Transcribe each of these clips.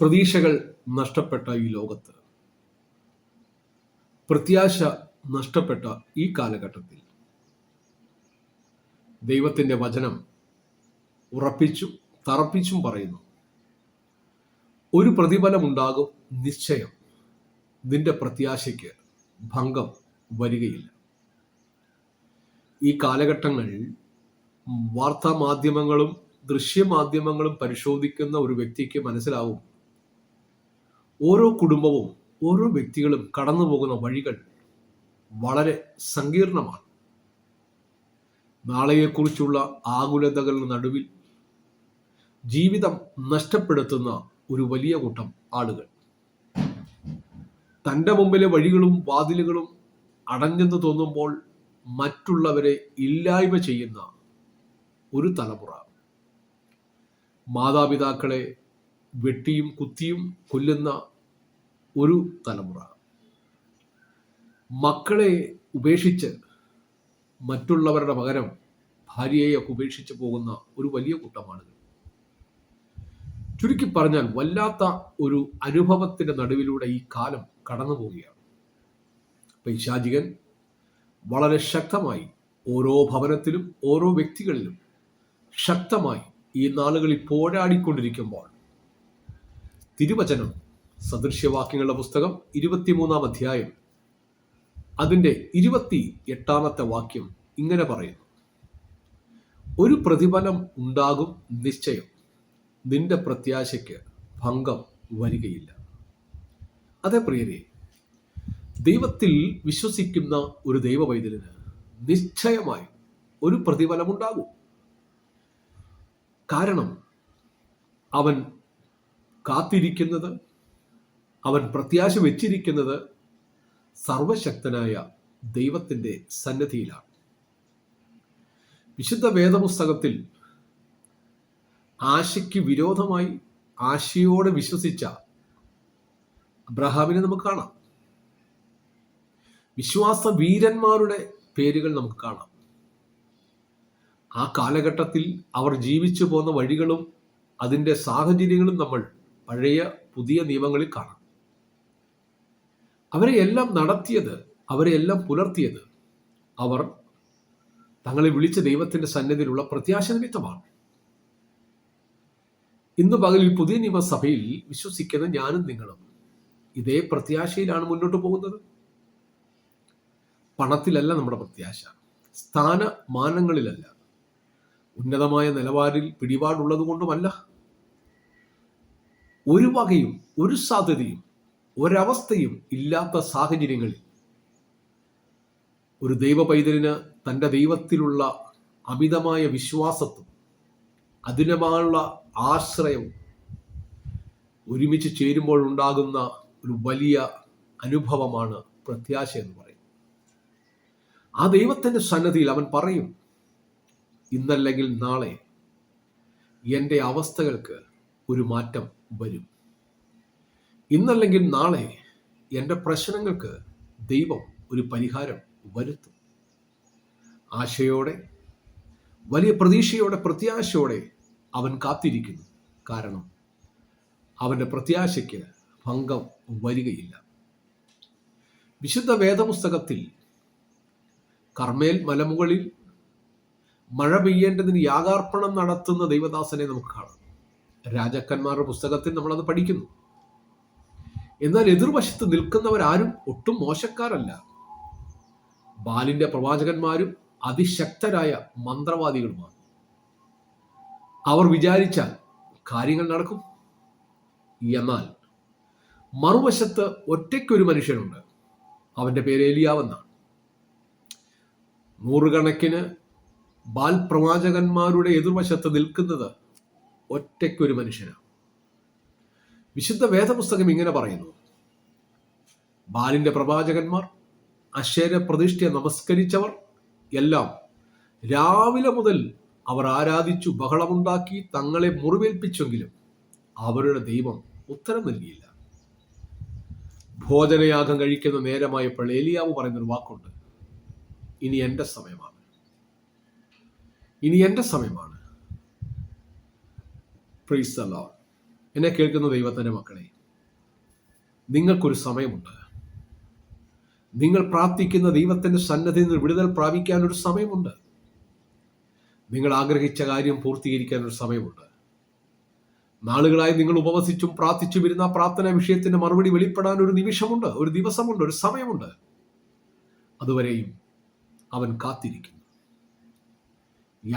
പ്രതീക്ഷകൾ നഷ്ടപ്പെട്ട ഈ ലോകത്ത്. പ്രത്യാശ നഷ്ടപ്പെട്ട ഈ കാലഘട്ടത്തിൽ. ദൈവത്തിന്റെ വചനം ഉറപ്പിച്ചും തറപ്പിച്ചും പറയുന്നു. ഒരു പ്രതിഫലമുണ്ടാകും നിശ്ചയം. നിന്റെ പ്രത്യാശയ്ക്ക് ഭംഗം വരികയില്ല. ഈ കാലഘട്ടങ്ങളിൽ വാർത്താ മാധ്യമങ്ങളും ദൃശ്യമാധ്യമങ്ങളും പരിശോധിക്കുന്ന ഒരു വ്യക്തിക്ക് മനസ്സിലാവും ഓരോ കുടുംബവും ഓരോ വ്യക്തികളും കടന്നു പോകുന്ന വഴികൾ വളരെ സങ്കീർണമാണ്. നാളെയെക്കുറിച്ചുള്ള ആകുലതകളുടെ നടുവിൽ ജീവിതം നഷ്ടപ്പെടുത്തുന്ന ഒരു വലിയ കൂട്ടം ആളുകൾ. തന്റെ മുമ്പിലെ വഴികളും വാതിലുകളും അടഞ്ഞെന്ന് തോന്നുമ്പോൾ മറ്റുള്ളവരെ ഇല്ലായ്മ ചെയ്യുന്ന ഒരു തലമുറ. മാതാപിതാക്കളെ വെട്ടിയും കുത്തിയും കൊല്ലുന്ന ഒരു തലമുറ. മക്കളെ ഉപേക്ഷിച്ച് മറ്റുള്ളവരുടെ പകരം ഭാര്യയെയൊക്കെ ഉപേക്ഷിച്ച് പോകുന്ന ഒരു വലിയ കൂട്ടമാണിത്. ചുരുക്കി പറഞ്ഞാൽ വല്ലാത്ത ഒരു അനുഭവത്തിന്റെ നടുവിലൂടെ ഈ കാലം കടന്നു പോവുകയാണ്. പൈശാചികൻ വളരെ ശക്തമായി ഓരോ ഭവനത്തിലും ഓരോ വ്യക്തികളിലും ശക്തമായി ഈ നാളുകളിൽ പോരാടിക്കൊണ്ടിരിക്കുമ്പോൾ തിരുവചനം. സദൃശ്യവാക്യങ്ങളുടെ പുസ്തകം ഇരുപത്തിമൂന്നാം അധ്യായം. അതിന്റെ ഇരുപത്തി എട്ടാമത്തെ വാക്യം ഇങ്ങനെ പറയുന്നു. ഒരു പ്രതിഫലം ഉണ്ടാകും നിശ്ചയം. നിന്റെ പ്രത്യാശയ്ക്ക് ഭംഗം വരികയില്ല. അതേ പ്രിയരെ ദൈവത്തിൽ വിശ്വസിക്കുന്ന ഒരു ദൈവവൈദ്യന് നിശ്ചയമായി ഒരു പ്രതിഫലമുണ്ടാകും. കാരണം അവൻ കാത്തിരിക്കുന്നത് അവൻ പ്രത്യാശ വെച്ചിരിക്കുന്നത് സർവശക്തനായ ദൈവത്തിന്റെ സന്നദ്ധിയിലാണ് വിശുദ്ധ വേദപുസ്തകത്തിൽ ആശയ്ക്ക് വിരോധമായി ആശയോടെ വിശ്വസിച്ച അബ്രഹാമിനെ നമുക്ക് കാണാം. വിശ്വാസ വീരന്മാരുടെ പേരുകൾ നമുക്ക് കാണാം. ആ കാലഘട്ടത്തിൽ അവർ ജീവിച്ചു പോന്ന വഴികളും അതിന്റെ സാഹചര്യങ്ങളും നമ്മൾ പഴയ പുതിയ നിയമങ്ങളിൽ കാണാം. അവരെ എല്ലാം നടത്തിയത് അവരെ എല്ലാം പുലർത്തിയത് അവർ തങ്ങളെ വിളിച്ച ദൈവത്തിന്റെ സന്നിധിയിലുള്ള പ്രത്യാശ നിമിത്തമാണ്. ഇന്ന് പകലിൽ പുതിയ നിയമസഭയിൽ വിശ്വസിക്കുന്ന ഞാനും നിങ്ങളും ഇതേ പ്രത്യാശയിലാണ് മുന്നോട്ട് പോകുന്നത്. പണത്തിലല്ല നമ്മുടെ പ്രത്യാശ സ്ഥാനമാനങ്ങളിലല്ല. ഉന്നതമായ നിലവാരിൽ പിടിപാടുള്ളത് കൊണ്ടുമല്ല ഒരു വകയും ഒരു സാധ്യതയും ഒരവസ്ഥയും ഇല്ലാത്ത സാഹചര്യങ്ങളിൽ ഒരു ദൈവ പൈതലിന് തന്റെ ദൈവത്തിലുള്ള അമിതമായ വിശ്വാസത്തും അതിനുമായുള്ള ആശ്രയവും ഒരുമിച്ച് ചേരുമ്പോൾ ഉണ്ടാകുന്ന ഒരു വലിയ അനുഭവമാണ് പ്രത്യാശ എന്ന് പറയും ആ ദൈവത്തിന്റെ സന്നദ്ധിയിൽ അവൻ പറയും ഇന്നല്ലെങ്കിൽ നാളെ എന്റെ അവസ്ഥകൾക്ക് ഒരു മാറ്റം വരും. ഇന്നല്ലെങ്കിൽ നാളെ എന്റെ പ്രശ്നങ്ങൾക്ക് ദൈവം ഒരു പരിഹാരം വരുത്തും. ആശയോടെ വലിയ പ്രതീക്ഷയോടെ പ്രത്യാശയോടെ അവൻ കാത്തിരിക്കുന്നു. കാരണം അവന്റെ പ്രത്യാശയ്ക്ക് ഭംഗം വരികയില്ല. വിശുദ്ധ വേദപുസ്തകത്തിൽ കർമ്മേൽ മലമുകളിൽ മഴ പെയ്യേണ്ടതിന് യാഗാർപ്പണം നടത്തുന്ന ദൈവദാസനെ നമുക്ക് കാണാം. രാജാക്കന്മാരുടെ പുസ്തകത്തിൽ നമ്മളത് പഠിക്കുന്നു. എന്നാൽ എതിർവശത്ത് നിൽക്കുന്നവരാരും ഒട്ടും മോശക്കാരല്ല. ബാലിന്റെ പ്രവാചകന്മാരും അതിശക്തരായ മന്ത്രവാദികളുമാണ്. അവർ വിചാരിച്ചാൽ കാര്യങ്ങൾ നടക്കും. എന്നാൽ മറുവശത്ത് ഒറ്റയ്ക്കൊരു മനുഷ്യനുണ്ട്. അവന്റെ പേര് എലിയാവെന്നാണ് നൂറുകണക്കിന് ബാൽ പ്രവാചകന്മാരുടെ എതിർവശത്ത് നിൽക്കുന്നത് ഒറ്റയ്ക്കൊരു മനുഷ്യനാണ്. വിശുദ്ധ വേദപുസ്തകം ഇങ്ങനെ പറയുന്നു. ബാലിന്റെ പ്രവാചകന്മാർ അശേര പ്രതിഷ്ഠയെ നമസ്കരിച്ചവർ എല്ലാം രാവിലെ മുതൽ അവർ ആരാധിച്ചു ബഹളമുണ്ടാക്കി തങ്ങളെ മുറിവേൽപ്പിച്ചെങ്കിലും അവരുടെ ദൈവം ഉത്തരം നൽകിയില്ല. ഭോജനയാഗം കഴിക്കുന്ന നേരമായപ്പോൾ ഏലിയാവ് പറയുന്നൊരു വാക്കുണ്ട്. ഇനി എന്റെ സമയമാണ്. ഇനി എന്റെ സമയമാണ്. പ്രീസ് എന്നെ കേൾക്കുന്ന ദൈവത്തിന്റെ മക്കളെ നിങ്ങൾക്കൊരു സമയമുണ്ട്. നിങ്ങൾ പ്രാർത്ഥിക്കുന്ന ദൈവത്തിന്റെ സന്നദ്ധയിൽ നിന്ന് വിടുതൽ പ്രാപിക്കാൻ ഒരു സമയമുണ്ട്. നിങ്ങൾ ആഗ്രഹിച്ച കാര്യം പൂർത്തീകരിക്കാൻ ഒരു സമയമുണ്ട്. നാളുകളായി നിങ്ങൾ ഉപവസിച്ചും പ്രാർത്ഥിച്ചും ഇരുന്ന പ്രാർത്ഥനാ വിഷയത്തിന്റെ മറുപടി വെളിപ്പെടാൻ ഒരു നിമിഷമുണ്ട് ഒരു ദിവസമുണ്ട് ഒരു സമയമുണ്ട്. അതുവരെയും അവൻ കാത്തിരിക്കുന്നു.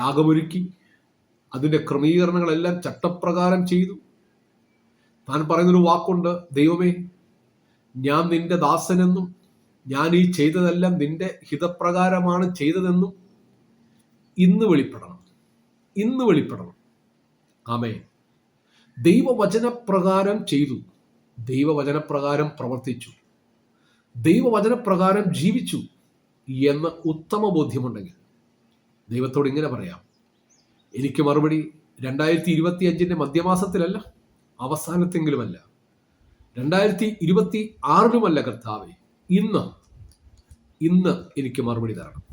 യാഗമൊരുക്കി അതിന്റെ ക്രമീകരണങ്ങളെല്ലാം ചട്ടപ്രകാരം ചെയ്തു. താൻ പറയുന്നൊരു വാക്കുണ്ട് ദൈവമേ ഞാൻ നിന്റെ ദാസനെന്നും ഞാൻ ഈ ചെയ്തതെല്ലാം നിന്റെ ഹിതപ്രകാരമാണ് ചെയ്തതെന്നും ഇന്ന് വെളിപ്പെടണം. ഇന്ന് വെളിപ്പെടണം. ആമേ ദൈവവചനപ്രകാരം ചെയ്തു. ദൈവവചനപ്രകാരം പ്രവർത്തിച്ചു. ദൈവവചനപ്രകാരം ജീവിച്ചു എന്ന ഉത്തമ ബോധ്യമുണ്ടെങ്കിൽ ദൈവത്തോട് ഇങ്ങനെ പറയാം. എനിക്ക് മറുപടി രണ്ടായിരത്തി ഇരുപത്തി അഞ്ചിന്റെ മധ്യമാസത്തിലല്ല അവസാനത്തെങ്കിലുമല്ല. രണ്ടായിരത്തി ഇരുപത്തി ആറിലുമല്ല കർത്താവെ ഇന്ന് ഇന്ന് എനിക്ക് മറുപടി തരണം.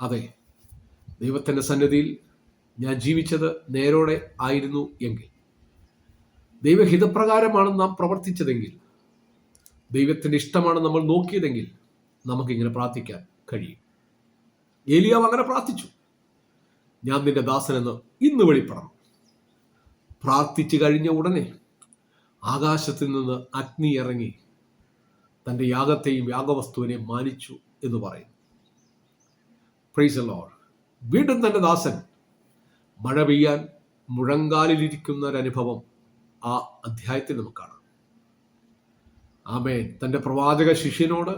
അതെ ദൈവത്തിന്റെ സന്നിധിയിൽ ഞാൻ ജീവിച്ചത് നേരോടെ ആയിരുന്നു എങ്കിൽ ദൈവഹിതപ്രകാരമാണ് നാം പ്രവർത്തിച്ചതെങ്കിൽ ദൈവത്തിന്റെ ഇഷ്ടമാണ് നമ്മൾ നോക്കിയതെങ്കിൽ നമുക്കിങ്ങനെ പ്രാർത്ഥിക്കാൻ കഴിയും. ഏലിയാവ് അങ്ങനെ പ്രാർത്ഥിച്ചു. ഞാൻ നിന്റെ ദാസനെന്ന് ഇന്ന് വെളിപ്പെടണം. പ്രാർത്ഥിച്ചു കഴിഞ്ഞ ഉടനെ ആകാശത്തിൽ നിന്ന് അഗ്നി ഇറങ്ങി തന്റെ യാഗത്തെയും യാഗവസ്തുവിനെയും മാനിച്ചു എന്ന് പറയും പ്രൈസ് ലോഡ് വീണ്ടും തന്റെ ദാസൻ മഴ പെയ്യാൻ മുഴങ്കാലിലിരിക്കുന്ന ഒരു അനുഭവം ആ അധ്യായത്തിൽ നമുക്ക് കാണാം. ആമേൻ. തന്റെ പ്രവാചക ശിഷ്യനോട്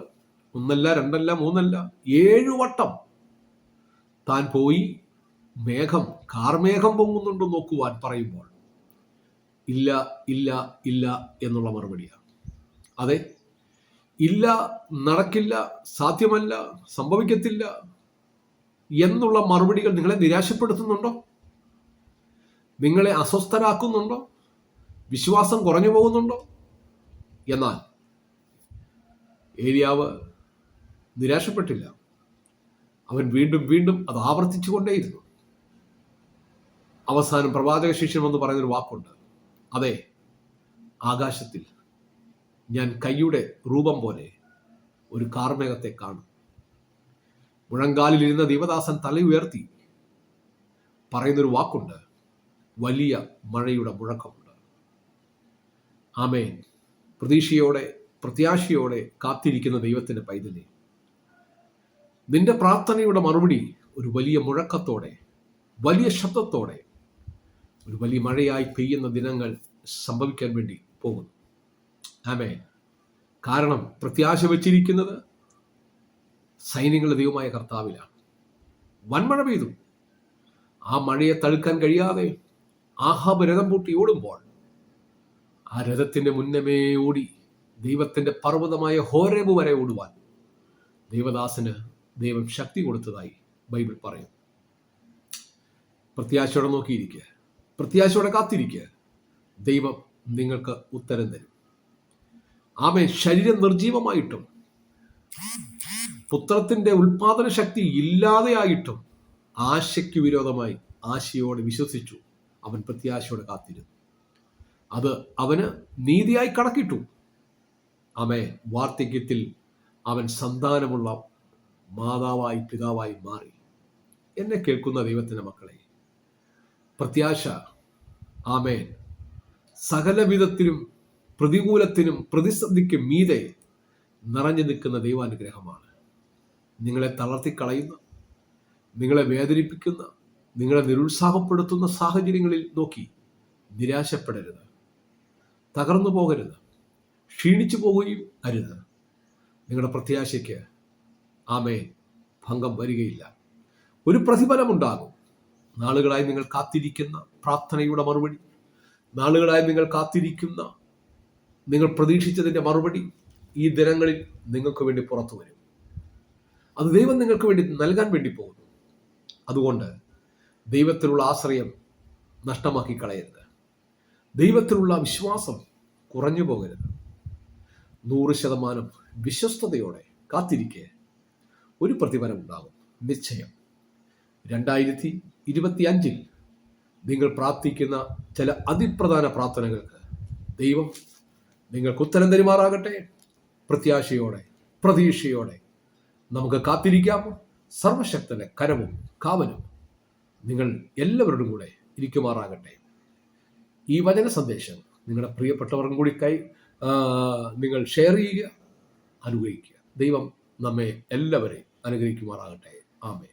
ഒന്നല്ല രണ്ടല്ല മൂന്നല്ല ഏഴു വട്ടം താൻ പോയി മേഘം കാർമേഘം പൊങ്ങുന്നുണ്ട് നോക്കുവാൻ പറയുമ്പോൾ ഇല്ല ഇല്ല ഇല്ല എന്നുള്ള മറുപടിയാണ്. അതെ ഇല്ല നടക്കില്ല സാധ്യമല്ല സംഭവിക്കത്തില്ല എന്നുള്ള മറുപടികൾ നിങ്ങളെ നിരാശപ്പെടുത്തുന്നുണ്ടോ? നിങ്ങളെ അസ്വസ്ഥരാക്കുന്നുണ്ടോ? വിശ്വാസം കുറഞ്ഞു പോകുന്നുണ്ടോ? എന്നാൽ ഏരിയാവ് നിരാശപ്പെട്ടില്ല. അവൻ വീണ്ടും വീണ്ടും അത് ആവർത്തിച്ചു കൊണ്ടേയിരുന്നു അവസാനം പ്രവാചക ശിഷ്യൻ എന്ന് പറയുന്നൊരു വാക്കുണ്ട്. അതെ ആകാശത്തിൽ ഞാൻ കൈയുടെ രൂപം പോലെ ഒരു കാർമേഘത്തെ കാണും. മുഴങ്കാലിലിരുന്ന ദേവദാസൻ തല ഉയർത്തി പറയുന്നൊരു വാക്കുണ്ട്. വലിയ മഴയുടെ മുഴക്കമുണ്ട്. ആമേൻ. പ്രതീക്ഷയോടെ പ്രത്യാശയോടെ കാത്തിരിക്കുന്ന ദൈവത്തിന്റെ പൈതലി നിന്റെ പ്രാർത്ഥനയുടെ മറുപടി ഒരു വലിയ മുഴക്കത്തോടെ വലിയ ശബ്ദത്തോടെ ഒരു വലിയ മഴയായി പെയ്യുന്ന ദിനങ്ങൾ സംഭവിക്കാൻ വേണ്ടി പോകുന്നു. ആമേ കാരണം പ്രത്യാശ വച്ചിരിക്കുന്നത് സൈന്യങ്ങളുടെ ദൈവമായ കർത്താവിലാണ്. വൻമഴ പെയ്തു. ആ മഴയെ തടുക്കാൻ കഴിയാതെ ആഹാബ് രഥം പൂട്ടി ഓടുമ്പോൾ ആ രഥത്തിന്റെ മുന്നമേ ഓടി ദൈവത്തിന്റെ പർവതമായ ഹോരേബ് വരെ ഓടുവാൻ ദൈവദാസന് ദൈവം ശക്തി കൊടുത്തതായി ബൈബിൾ പറയുന്നു. പ്രത്യാശയോടെ നോക്കിയിരിക്കുക. പ്രത്യാശയോടെ കാത്തിരിക്കുക. ദൈവം നിങ്ങൾക്ക് ഉത്തരം തരും. ആമേ ശരീരം നിർജീവമായിട്ടും പുത്രത്തിന്റെ ഉൽപാദന ശക്തി ഇല്ലാതെയായിട്ടും ആശയ്ക്ക് വിരോധമായി ആശയോടെ വിശ്വസിച്ചു. അവൻ പ്രത്യാശയോടെ കാത്തിരുന്നു. അത് അവന് നീതിയായി കണക്കിട്ടു. അവൻ വാർദ്ധക്യത്തിൽ അവൻ സന്താനമുള്ള മാതാവായി പിതാവായി മാറി. എന്നെ കേൾക്കുന്ന ദൈവത്തിന്റെ മക്കളെ പ്രത്യാശ ആമേൻ. സകലവിധത്തിനും പ്രതികൂലത്തിനും പ്രതിസന്ധിക്കും മീതെ നിറഞ്ഞു നിൽക്കുന്ന ദൈവാനുഗ്രഹമാണ്. നിങ്ങളെ തളർത്തിക്കളയുന്ന നിങ്ങളെ വേദനിപ്പിക്കുന്ന നിങ്ങളെ നിരുത്സാഹപ്പെടുത്തുന്ന സാഹചര്യങ്ങളിൽ നോക്കി നിരാശപ്പെടരുത്. തകർന്നു പോകരുത്. ക്ഷീണിച്ചു പോവുകയും അരുത്. നിങ്ങളുടെ പ്രത്യാശയ്ക്ക് ആമേൻ. ഭംഗം വരികയില്ല. ഒരു പ്രതിഫലമുണ്ടാകും. നാളുകളായി നിങ്ങൾ കാത്തിരിക്കുന്ന പ്രാർത്ഥനയുടെ മറുപടി. നാളുകളായി നിങ്ങൾ കാത്തിരിക്കുന്ന നിങ്ങൾ പ്രതീക്ഷിച്ചതിന്റെ മറുപടി ഈ ദിനങ്ങളിൽ നിങ്ങൾക്ക് വേണ്ടി പുറത്തു വരും. അത് ദൈവം നിങ്ങൾക്ക് വേണ്ടി നൽകാൻ വേണ്ടി പോകുന്നു. അതുകൊണ്ട് ദൈവത്തിലുള്ള ആശ്രയം നഷ്ടമാക്കി കളയരുത്. ദൈവത്തിലുള്ള വിശ്വാസം കുറഞ്ഞു പോകരുത്. നൂറ് ശതമാനം വിശ്വസ്തയോടെ കാത്തിരിക്കെ ഒരു പ്രതിഫലം ഉണ്ടാകും. നിശ്ചയം. രണ്ടായിരത്തി ഇരുപത്തി അഞ്ചിൽ നിങ്ങൾ പ്രാർത്ഥിക്കുന്ന ചില അതിപ്രധാന പ്രാർത്ഥനകൾക്ക് ദൈവം നിങ്ങൾക്ക് ഉത്തരം തരുമാറാകട്ടെ. പ്രത്യാശയോടെ പ്രതീക്ഷയോടെ നമുക്ക് കാത്തിരിക്കാം. സർവശക്തന്റെ കരവും കാവലും നിങ്ങൾ എല്ലാവരോടും കൂടെ ഇരിക്കുമാറാകട്ടെ. ഈ വചന സന്ദേശം നിങ്ങളുടെ പ്രിയപ്പെട്ടവർക്കും കൂടി കൈ നിങ്ങൾ ഷെയർ ചെയ്യുക അനുഗ്രഹിക്കുക. ദൈവം നമ്മെ എല്ലാവരെയും അനുഗ്രഹിക്കുമാറാകട്ടെ. ആമേ